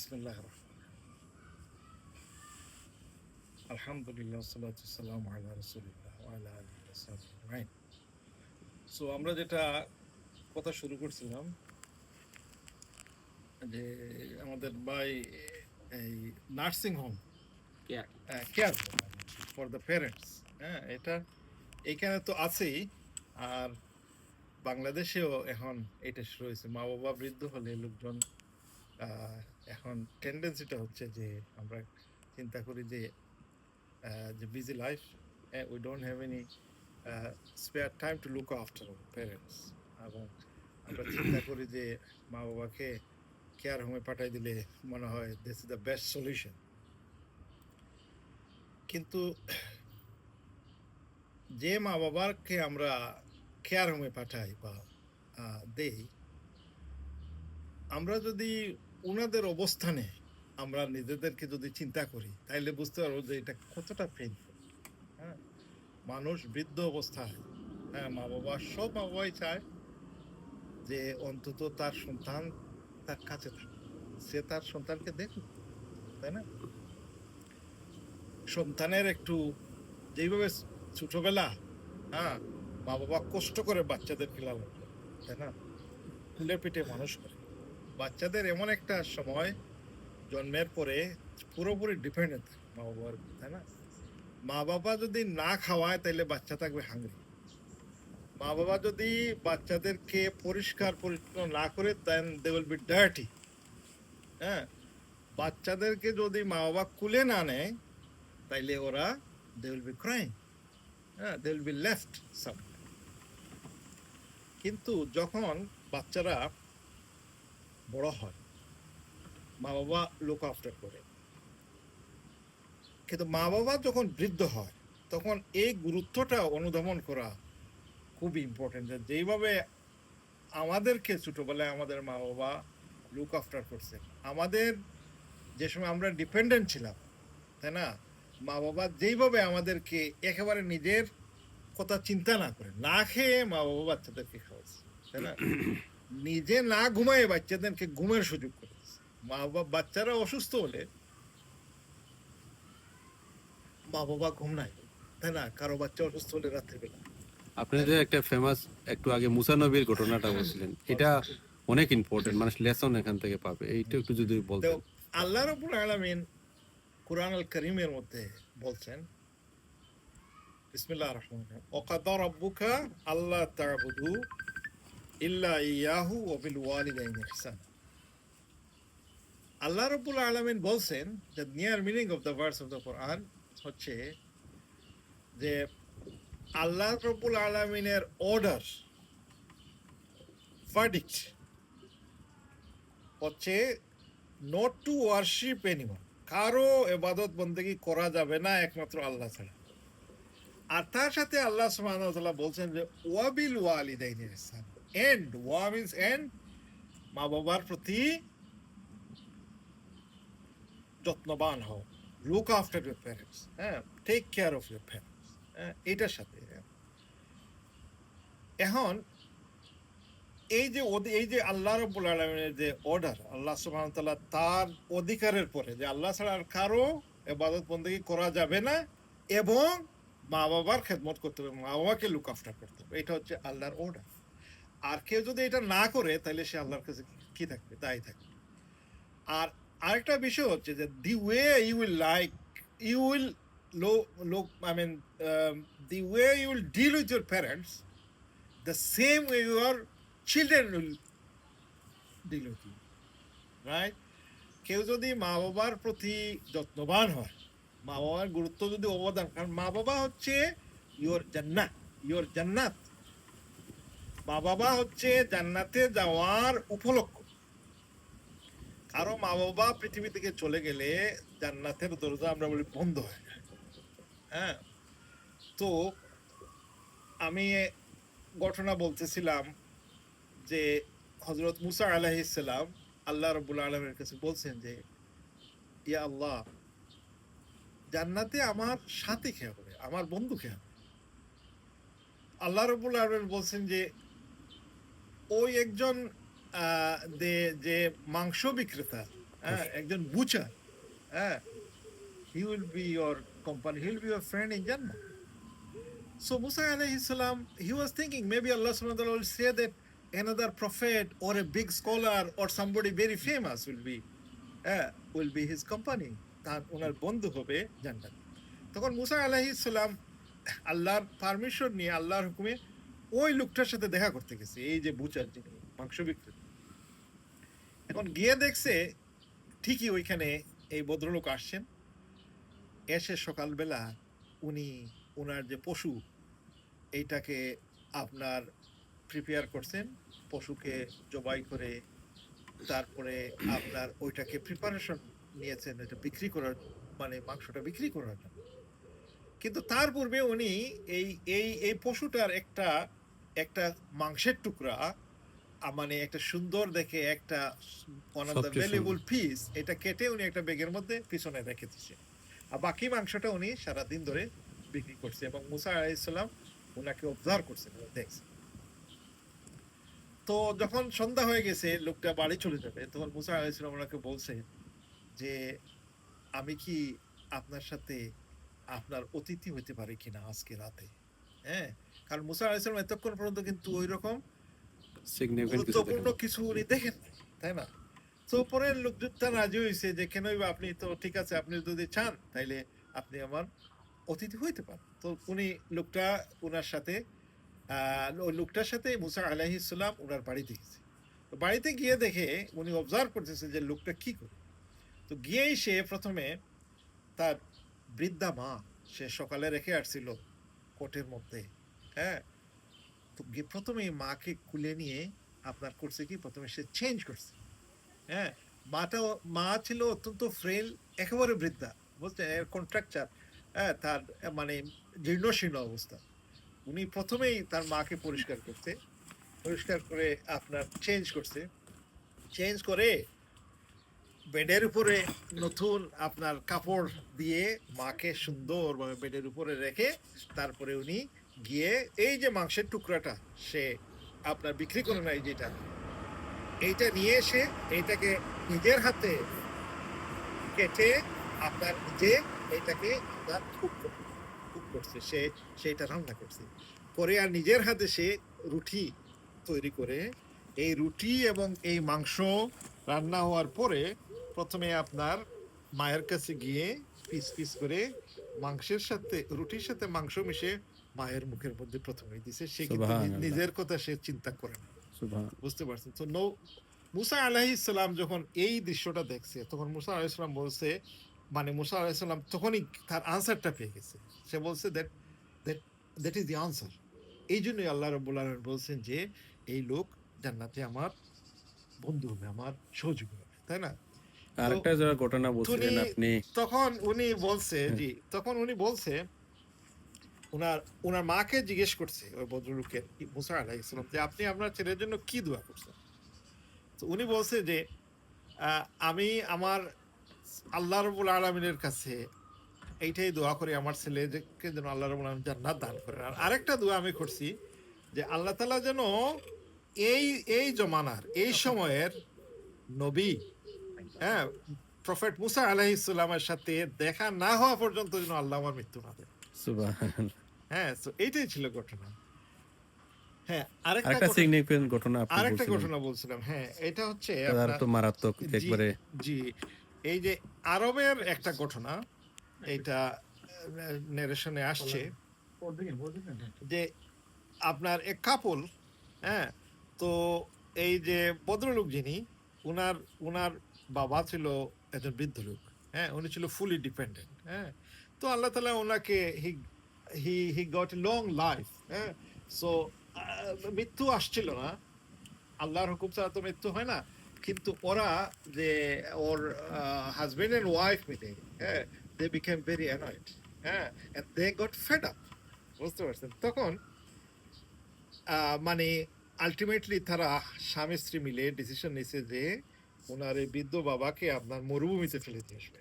বিসমিল্লাহ আলহামদুলিল্লাহ সালাম আল্লাহ রসুলিল্লাহ আল্লাহ আলী সো আমরা যেটা কথা শুরু করছিলাম যে আমাদের বাই এই nursing home care for the parents হ্যাঁ এটা এইখানে তো আছেই আর বাংলাদেশেও এখন এটা শুরু হয়েছে। মা বাবা বৃদ্ধ হলে লোকজন এখন টেন্ডেন্সিটা হচ্ছে যে আমরা চিন্তা করি যে যে busy life we don't have any spare time to look after parents এবং আমরা চিন্তা করি যে মা বাবাকে কেয়ার হোমে পাঠাই দিলে মনে হয় this is the best solution কিন্তু যে মা বাবাকে আমরা কেয়ার হোমে পাঠাই বা দেই, আমরা যদি ওনাদের অবস্থানে আমরা নিজেদেরকে যদি চিন্তা করি তাইলে বুঝতে পারব যে এটা কতটা পেইনফুল হ্যাঁ? মানুষ বৃদ্ধ অবস্থায় হ্যাঁ মা বাবা সব মা বাবাই চায় যে অন্তত তার সন্তান তার কাছে থাকে সে তার সন্তানকে দেখুক তাই না? সন্তানের একটু যেইভাবে ছোটবেলা হ্যাঁ মা বাবা কষ্ট করে বাচ্চাদেরকে লালন করে, তাই না? ফুলে পেটে মানুষ করে। বাচ্চাদের এমন একটা সময় জন্মের পরে পুরোপুরি ডিপেন্ডেন্ট মা বাবার, তাই না? মা বাবা যদি না খাওয়ায় তাহলে বাচ্চা থাকবে হাঙ্গরি মা বাবা যদি বাচ্চাদেরকে পরিষ্কার পরিচ্ছন্ন না করে then they will be dirty হ্যাঁ? বাচ্চাদেরকে যদি মা বাবা কুলে না নেয়, তাইলে ওরা দে উইল বি ক্রাইং হ্যাঁ? They will be left some কিন্তু যখন বাচ্চারা বড় হয়। মা বাবা লুক আফটার করে। কিন্তু মা বাবা যখন বৃদ্ধ হয়, তখন এই গুরুত্বটা অনুধাবন করা খুব ইম্পর্টেন্ট যেইভাবে আমাদেরকে ছোটবেলায় আমাদের মা বাবা লুক আফটার করছে আমাদের যে সময় আমরা ডিপেন্ডেন্ট ছিলাম, তাই না? মা বাবা যেইভাবে আমাদেরকে একেবারে নিজের কথা চিন্তা না করে, না খেয়ে মা বাবা বাচ্চাদেরকে খাওয়াচ্ছে, তাই না? নিজে না ঘুমায় বাচ্চাদেরকে ঘুমের সুযোগ করে মা বাবা বাচ্চারা অসুস্থ হলে মা বাবা ঘুম নাই। তাই না? কারও বাচ্চা অসুস্থ হলে রাত্রিবেলা। আপনি যে একটা ফেমাস একটু আগে মুসা নবীর ঘটনাটা বলছিলেন। এটা অনেক ইম্পর্টেন্ট মানুষ লেসন এখান থেকে পাবে। এইটা একটু যদি বলতেন। আল্লাহ রবুল আলমিন কোরআন আল করিমের মধ্যে বলছেন বিসমিল্লাহ রহমান ওকাদা রব্বুকা আল্লাহ তা'বুদু ইল্লা ইয়াহু ওয়া বিল ওয়ালিদাইনি আল্লাহ বলছেন যে near meaning of the verse of the Quran হচ্ছে যে আল্লাহ আলামিনের অর্ডার ভার্ডিক্ট হচ্ছে নট টু ওয়ার্শিপ এনিওয়ান কারও এবাদত বন্দেগি করা যাবে না একমাত্র আল্লাহ ছাড়া। আর তার সাথে আল্লাহ সুবহানাহু বলছেন যে ওয়াবিল ওয়ালিদাইনি ইহসান এন্ড ওয়া মিন্স এন্ড মা বাবার প্রতি যত্নবান হও। লুক আফটার ইউর প্যারেন্টস হ্যাঁ? Take care of your parents হ্যাঁ? এটার সাথে হ্যাঁ। এখন এই যে এই যে আল্লাহ রব্বুল আলমিনের যে অর্ডার আল্লাহ তাআলা তার অধিকারের পরে যে আল্লাহ ছাড়া আর কারও এবাদত বন্দেগি করা যাবে না এবং মা বাবার খেদমত করতে হবে মা বাবাকে লুক আফটার করতে হবে। এটা হচ্ছে আল্লাহর অর্ডার আর কেউ যদি এটা না করে, তাহলে সে আল্লাহর কাছে কি থাকবে তাই থাকবে আর আরেকটা বিষয় হচ্ছে যে the way you will like you will low look I mean the way you will deal with your parents the same way your children will deal with you. Right? কেউ যদি মা বাবার প্রতি যত্নবান হয় মা বাবার গুরুত্ব যদি অবদান, কারণ মা বাবা হচ্ছে ইয়োর জান্নাত ইয়োর জান্নাত মা বাবা হচ্ছে জান্নাতে যাওয়ার উপলক্ষ। কারও মা বাবা পৃথিবী থেকে চলে গেলে জান্নাতের দরজা আমরা বলি বন্ধ হয়ে যায়। হ্যাঁ? তো আমি ঘটনা বলতেছিলাম যে হজরত মুসা আলাহিসাল্লাম আল্লাহ রবুল আলমের কাছে বলছেন যে, ইয়া আল্লাহ, জান্নাতে আমার সাথী খেয়া হবে? আমার বন্ধু খেয়ে আল্লাহ রবুল আলমেন বলছেন যে ওই একজন যে মাংস বিক্রেতা হ্যাঁ, আচ্ছা। একজন বুচা হ্যাঁ he will be your company he will be your friend in জান সো মুসা আলাইহি সালাম হি ওয়াজ থিংকিং মেবি আল্লাহ সুবহানাহু ওয়া তাআলা will prophet or a big scholar or somebody very famous will be হ্যাঁ উইল বি হিজ কোম্পানি তার ওনার বন্ধু হবে জান্নাত। তখন মুসা আলাইহি সালাম আল্লাহর পারমিশন নিয়ে আল্লাহর হুকুমে ওই লোকটার সাথে দেখা করতে গেছে, এই যে বুচার যিনি মাংস বিক্রি এখন গিয়ে দেখছে ঠিকই ওইখানে এই ভদ্রলোক আসছেন। এসে সকালবেলা উনি ওনার যে পশু, এইটাকে আপনার প্রিপেয়ার করছেন, পশুকে জবাই করে তারপরে আপনার ওইটাকে প্রিপারেশন নিয়েছেন, এটা বিক্রি করার মানে মাংসটা বিক্রি করার জন্য। কিন্তু তার পূর্বে উনি এই এই এই পশুটার একটা একটা মাংসের টুকরা মানে একটা সুন্দর দেখে একটা one of the valuable piece এটা কেটে উনি একটা ব্যাগের মধ্যে পিছনে রেখে দিচ্ছে আর বাকি মাংসটা উনি সারাদিন ধরে বিক্রি করছে এবং মুসা আলাইসাল্লাম ওনাকে অবজার্ভ করছেন দেখছেন তো যখন সন্ধ্যা হয়ে গেছে লোকটা বাড়ি চলে যাবে তখন মুসা আলাইসাল্লাম ওনাকে বলছে যে আমি কি আপনার সাথে আপনার অতিথি হতে পারি কিনা আজকে রাতে? হ্যাঁ? কারণ মুসা আলাইসাল্লাম এতক্ষণ পর্যন্ত কিন্তু ওই রকম কিছু গুরুত্বপূর্ণ কিছু উনি দেখেন তাই না? তো পরে লোকজনটা রাজি হয়েছে যে কেন বা আপনি তো ঠিক আছে আপনি যদি চান তাইলে আপনি আমার অতিথি হইতে পারেন। তো উনি লোকটা ওনার সাথে ওই লোকটার সাথে মুসা আলাহিসাল্লাম ওনার বাড়িতে গেছে। তো বাড়িতে গিয়ে দেখে উনি অবজার্ভ করতেছে যে লোকটা কি করে? তো গিয়েই সে প্রথমে তার বৃদ্ধা মা সে সকালে রেখে আসছিল কোটের মধ্যে। হ্যাঁ? তো প্রথমে মাকে কুলে নিয়ে আপনার করছে কি? প্রথমে সে চেঞ্জ করছে। হ্যাঁ? মাটা মা ছিল অত্যন্ত ফ্রেল একেবারে বৃদ্ধা, বুঝছেন? কন্ট্রাকচার হ্যাঁ তার মানে জীর্ণশীর্ণ অবস্থা। উনি প্রথমেই তার মাকে পরিষ্কার করতে পরিষ্কার করে আপনার চেঞ্জ করছে। চেঞ্জ করে বেডের উপরে নতুন আপনার কাপড় দিয়ে মাকে সুন্দরভাবে বেডের উপরে রেখে তারপরে উনি গিয়ে এই যে মাংসের টুকরাটা সে আপনার বিক্রি করে নাই যেটা, এইটা নিয়ে এসে এইটাকে নিজের হাতে কেটে আপনার নিজে এইটাকে আপনার কুক কুক করছে, সে সেটা রান্না করছে। পরে আর নিজের হাতে সে রুটি তৈরি করে, এই রুটি এবং এই মাংস রান্না হওয়ার পরে প্রথমে আপনার মায়ের কাছে গিয়ে পিস পিস করে মাংসের সাথে রুটির সাথে মাংস মিশে মায়ের মুখের মধ্যে প্রথমে দিছে সে কিন্তু নিজের কথা সে চিন্তা করে না। বুঝতে পারছেন? তো নৌ মুসা আলাহি ইসলাম যখন এই দৃশ্যটা দেখছে তখন মুসা আলাহি ইসলাম বলছে মানে মুসা আলাহি ইসলাম তখনই তার আনসারটা পেয়ে গেছে। সে বলছে that that that is the answer এই জন্যই আল্লাহ রব্বুল আলম বলছেন যে এই লোক জান্নাতে আমার বন্ধু হবে আমার সহযোগী হবে তাই না? আরেকটা যারা ঘটনা বলছিলেন আপনি। তখন উনি বলছে জি তখন উনি বলছে ওনার ওনার মাকে জিজ্ঞেস করছে ওই মুসা আলাইসালাম যে আপনি আপনার ছেলের জন্য কি দোয়া করছেন? তো উনি বলছে যে আমি আমার আল্লাহ রবুল আলমিনের কাছে এইটাই দোয়া করি আমার ছেলেকে যেন আল্লাহ রবুল আলম জান্নাত দান করেন আর আরেকটা দোয়া আমি করছি যে আল্লাহ তালা যেন এই এই জমানার এই সময়ের নবী হ্যাঁ প্রফেট মুসা আলাইহিসসালামের সাথে দেখা না হওয়া পর্যন্ত যেন আল্লাহ আমার মৃত্যু না দেয়। হ্যাঁ তো এইটাই ছিল ঘটনা। হ্যাঁ আরেকটা আরেকটা সিগনিফিকেন্ট ঘটনা আরেকটা ঘটনা বলছিলাম হ্যাঁ এটা হচ্ছে আপনার- তো মারাত্মক একবারে। জি এই যে আরবের একটা ঘটনা এইটা নেরেশনে আসছে। যে আপনার এক কাপল হ্যাঁ তো এই যে ভদ্রলোক যিনি উনার উনার বাবা ছিল একজন বৃদ্ধ লোক হ্যাঁ উনি ছিল ফুলি ডিপেন্ডেন্ট হ্যাঁ। তো আল্লাহ তালা ওনাকে he he he got long life হ্যাঁ। সো মৃত্যু আসছিল না। আল্লাহর হুকুম ছাড়া তো মৃত্যু হয় না। কিন্তু ওরা যে ওর হাজবেন্ড এন্ড ওয়াইফ মিলে হ্যাঁ দে বিকেম ভেরি অ্যানয়েড হ্যাঁ দে গট ফেড আপ বুঝতে পারছেন? তখন মানে আলটিমেটলি তারা স্বামী স্ত্রী মিলে ডিসিশন নিছে যে ওনার এই বৃদ্ধ বাবাকে আপনার মরুভূমিতে ফেলে দিয়ে আসবে।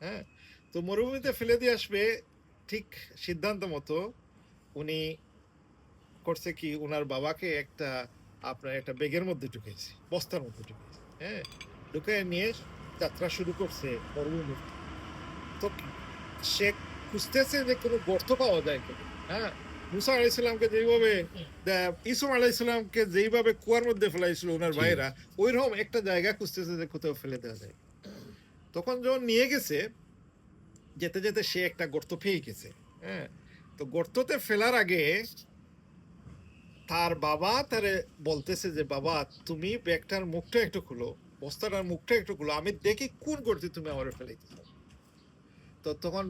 হ্যাঁ? তো মরুভূমিতে ফেলে দিয়ে আসবে ঠিক সিদ্ধান্ত মতো উনি করছে কি ওনার বাবাকে একটা আপনার একটা বেগের মধ্যে ঢুকেছে, বস্তার মধ্যে ঢুকেছে হ্যাঁ? ঢুকে নিয়ে যাত্রা শুরু করছে মরুভূমি তো সে খুঁজতেছে যে কোনো গর্ত পাওয়া যায় কিনা হ্যাঁ? মুসা আলাইসালামকে যেইভাবে ইসুম আলাইসালামকে যেইভাবে কুয়ার মধ্যে ফেলাইছিল ওনার। ভাইরা ওইরকম একটা জায়গা খুঁজতেছে যে কোথাও ফেলে দেওয়া যায় তখন যখন নিয়ে গেছে যেতে যেতে সে একটা গর্ত পেয়ে গেছে হ্যাঁ তো গর্ততে ফেলার আগে তার বাবা তারে বলতেছে যে বাবা তুমি ব্যাগটার মুখটা একটু খুলো বস্তাটার মুখটা একটু খুলো আমি দেখি কোন গর্তে তুমি আমার ফেলাইতে চাও। তো তখন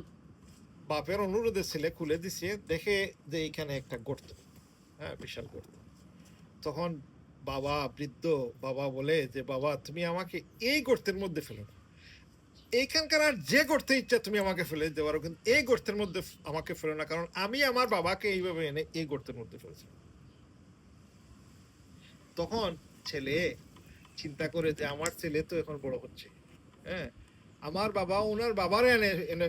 বাপের অনুরোধে ছেলে খুলে দিছে, দেখে যে এইখানে একটা গর্ত। হ্যাঁ বিশাল গর্ত। তখন বাবা বৃদ্ধ, বাবা বলে যে, বাবা, তুমি আমাকে এই গর্তের মধ্যে ফেলো না। এইখানকার আর যে গর্তে ইচ্ছা তুমি আমাকে ফেলে দিতে পারো, কিন্তু এই গর্তের মধ্যে আমাকে ফেলো না। কারণ আমি আমার বাবাকে এইভাবে এনে এই গর্তের মধ্যে ফেলেছি। তখন ছেলে চিন্তা করে যে, আমার ছেলে তো এখন বড় হচ্ছে। হ্যাঁ আমার বাবা, ওনার বাবারে এনে এনে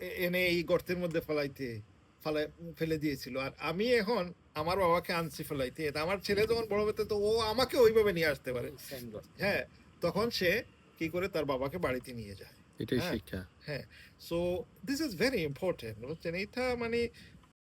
এনে এই গর্তের মধ্যে ফেলাইতে ফেলাই ফেলে দিয়েছিল। আর আমি এখন আমার বাবাকে আনছি ফেলাইতে। আমার ছেলে যখন বড় হতে তো ও আমাকে ওইভাবে নিয়ে আসতে পারে। হ্যাঁ তখন সে কি করে তার বাবাকে বাড়িতে নিয়ে যায়। এটাই হ্যাঁ। শিক্ষা। হ্যাঁ। So this is very important বুঝছেন? এটা মানে